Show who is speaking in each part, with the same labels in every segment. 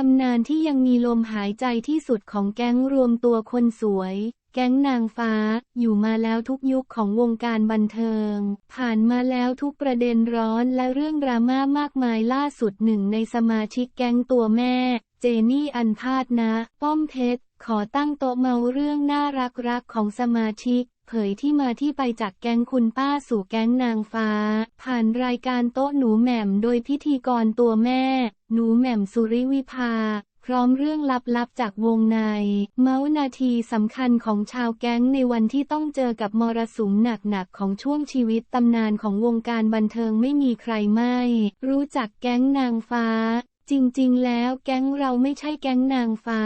Speaker 1: ตำนานที่ยังมีลมหายใจที่สุดของแก๊งรวมตัวคนสวย แก๊งนางฟ้า อยู่มาแล้วทุกยุคของวงการบันเทิง ผ่านมาแล้วทุกประเด็นร้อนและเรื่องดราม่ามากมายล่าสุดหนึ่งในสมาชิกแก๊งตัวแม่ เจนี่อันพาดนะ ป้อมเพชรขอตั้งโต๊ะเมาเรื่องน่ารักรักๆของสมาชิก เผยที่มาที่ไปจากแก๊งคุณป้าสู่แก๊งนางฟ้า ผ่านรายการโต๊ะหนูแหม่มโดยพิธีกรตัวแม่ หนูแหม่มสุริวิภา พร้อมเรื่องลับๆจากวงใน เมาส์นาทีสำคัญของชาวแก๊งในวันที่ต้องเจอกับมรสุมหนักๆของช่วงชีวิตตำนานของวงการบันเทิงไม่มีใครไม่ รู้จักแก๊งนางฟ้า จริงๆ แล้วแก๊งเราไม่ใช่แก๊งนางฟ้า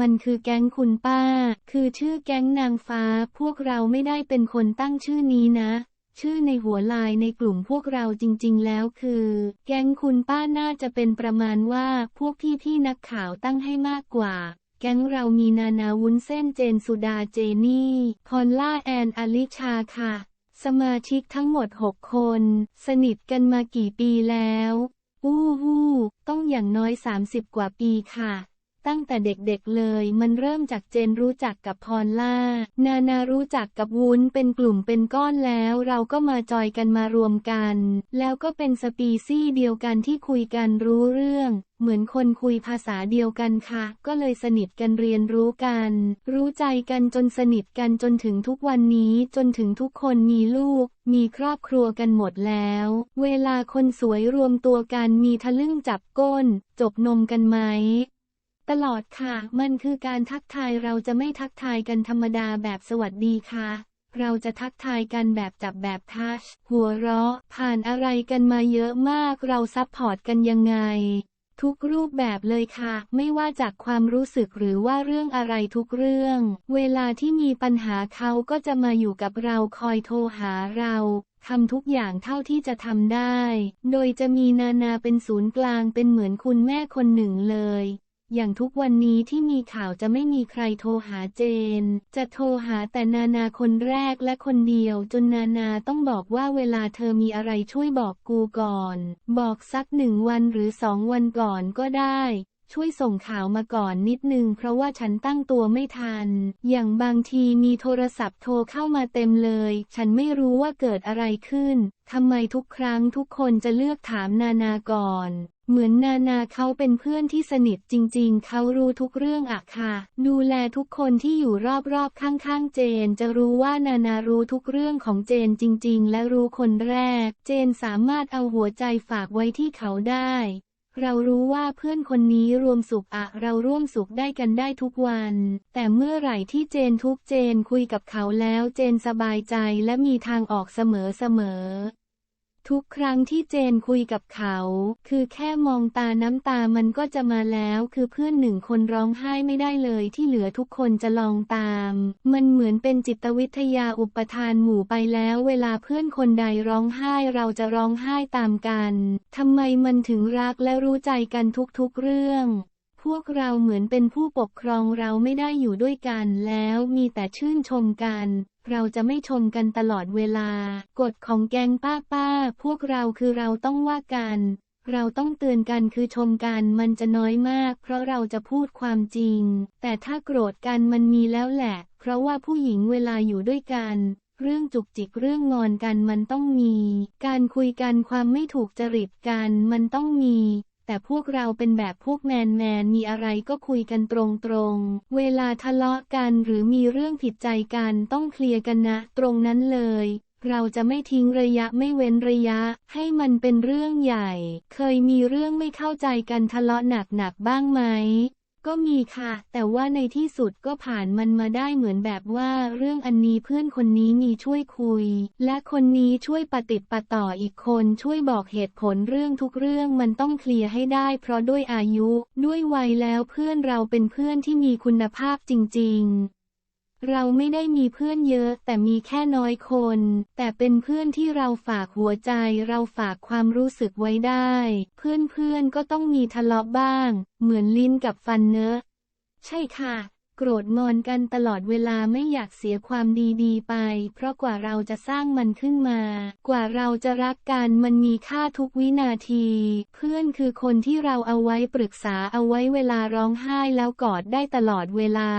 Speaker 1: มันคือแก๊งคุณป้า คือชื่อแก๊งนางฟ้าพวกเราไม่ได้เป็นคนตั้งชื่อนี้นะ ชื่อในหัวลายในกลุ่มพวกเราจริงๆ แล้วคือ แก๊งคุณป้าน่าจะเป็นประมาณว่าพวกพี่ๆนักข่าวตั้งให้มากกว่า แก๊งเรามีนานาวุ้นเส้นเจนสุดาเจนี่ พอลล่าแอนอลิชาค่ะ สมาชิกทั้งหมด 6 คน สนิทกันมากี่ปีแล้ว อู้วู้ต้องอย่างน้อย 30 กว่าปีค่ะ ตั้งแต่เด็กๆเลย มันเริ่มจากเจนรู้จักกับพรล่า นานารู้จักกับวุ้นเป็นกลุ่มเป็นก้อนแล้ว เราก็มาจอยกันมารวมกัน แล้วก็เป็นสปีซี่เดียวกันที่คุยกันรู้เรื่อง เหมือนคนคุยภาษาเดียวกันค่ะ ก็เลยสนิทกันเรียนรู้กัน รู้ใจกันจนสนิทกันจนถึงทุกวันนี้จนถึงทุกคนมีลูก มีครอบครัวกันหมดแล้ว เวลาคนสวยรวมตัวกันมีทะลึ่งจับก้น จบนมกันไหม ตลอดค่ะ มันคือการทักทายเราจะไม่ทักทายกันธรรมดาแบบสวัสดีค่ะ เราจะทักทายกันแบบจับแบบทัช หัวเราะ ผ่านอะไรกันมาเยอะมาก เราซับพอร์ตกันยังไง ทุกรูปแบบเลยค่ะ ไม่ว่าจากความรู้สึกหรือว่าเรื่องอะไรทุกเรื่อง เวลาที่มีปัญหาเขาก็จะมาอยู่กับเราคอยโทรหาเราทำทุกอย่างเท่าที่จะทำได้ โดยจะมีนานาเป็นศูนย์กลางเป็นเหมือนคุณแม่คนหนึ่งเลย อย่างทุกวันนี้ที่มีข่าวจะไม่มีใครโทรหาเจน จะโทรหาแต่นานาคนแรกและคนเดียว จนนานาต้องบอกว่าเวลาเธอมีอะไรช่วยบอกกูก่อน บอกสักหนึ่งวันหรือสองวันก่อนก็ได้ ช่วยส่งข่าวมาก่อนนิดนึงเพราะว่าฉันตั้งตัวไม่ทัน อย่างบางทีมีโทรศัพท์โทรเข้ามาเต็มเลย ฉันไม่รู้ว่าเกิดอะไรขึ้น ทำไมทุกครั้งทุกคนจะเลือกถามนานาก่อน เหมือนนานาเขาเป็นเพื่อนที่สนิทจริง ๆ เขารู้ทุกเรื่องอะค่ะ ดูแลทุกคนที่อยู่รอบๆข้างๆเจน จะรู้ว่านานารู้ทุกเรื่องของเจนจริง ๆ และรู้คนแรก เจนสามารถเอาหัวใจฝากไว้ที่เขาได้ เรารู้ว่าเพื่อนคนนี้รวมสุขอะเราร่วมสุขได้กันได้ทุกวัน แต่เมื่อไหร่ที่เจนทุกเจนคุยกับเขาแล้วเจนสบายใจและมีทางออกเสมอเสมอ ทุกครั้งที่เจนคุยกับเขา คือแค่มองตาน้ำตามันก็จะมาแล้ว คือเพื่อนหนึ่งคนร้องไห้ไม่ได้เลย ที่เหลือทุกคนจะลองตาม มันเหมือนเป็นจิตวิทยาอุปทานหมู่ไปแล้ว เวลาเพื่อนคนใดร้องไห้เราจะร้องไห้ตามกันทำไมมันถึงรักและรู้ใจกันทุกๆเรื่องพวกเราเหมือนเป็นผู้ปกครองเราไม่ได้อยู่ด้วยกันแล้วมีแต่ชื่นชมกัน เราจะไม่ชมกันตลอดเวลา กฎของแกงป้าป้า พวกเราคือเราต้องว่ากัน เราต้องเตือนกันคือชมกันมันจะน้อยมาก เพราะเราจะพูดความจริง แต่ถ้าโกรธกันมันมีแล้วแหละ เพราะว่าผู้หญิงเวลาอยู่ด้วยกัน เรื่องจุกจิกเรื่องงอนกันมันต้องมี การคุยกันความไม่ถูกจริตกันมันต้องมี แต่พวกเราเป็นแบบพวกแมนแมนมีอะไรก็คุยกันตรงๆ เวลาทะเลาะกันหรือมีเรื่องผิดใจกันต้องเคลียร์กันนะ ตรงนั้นเลย เราจะไม่ทิ้งระยะไม่เว้นระยะ ให้มันเป็นเรื่องใหญ่ เคยมีเรื่องไม่เข้าใจกันทะเลาะหนักๆบ้างไหม ก็มีค่ะ แต่ว่าในที่สุดก็ผ่านมันมาได้เหมือนแบบว่าเรื่องอันนี้เพื่อนคนนี้มีช่วยคุย และคนนี้ช่วยปฏิดปะต่ออีกคนช่วยบอกเหตุผลเรื่องทุกเรื่องมันต้องเคลียร์ให้ได้เพราะด้วยอายุ ด้วยวัยแล้วเพื่อนเราเป็นเพื่อนที่มีคุณภาพจริง ๆ เราไม่ได้มีเพื่อนเยอะแต่มีแค่น้อยคน แต่เป็นเพื่อนที่เราฝากหัวใจ เราฝากความรู้สึกไว้ได้ เพื่อนๆก็ต้องมีทะเลาะบ้าง เหมือนลิ้นกับฟันเนอะ ใช่ค่ะ โกรธงอนกันตลอดเวลาไม่อยากเสียความดีๆไป เพราะกว่าเราจะสร้างมันขึ้นมา กว่าเราจะรักกันมันมีค่าทุกวินาที เพื่อนคือคนที่เราเอาไว้ปรึกษาเอาไว้เวลาร้องไห้แล้วกอดได้ตลอดเวลา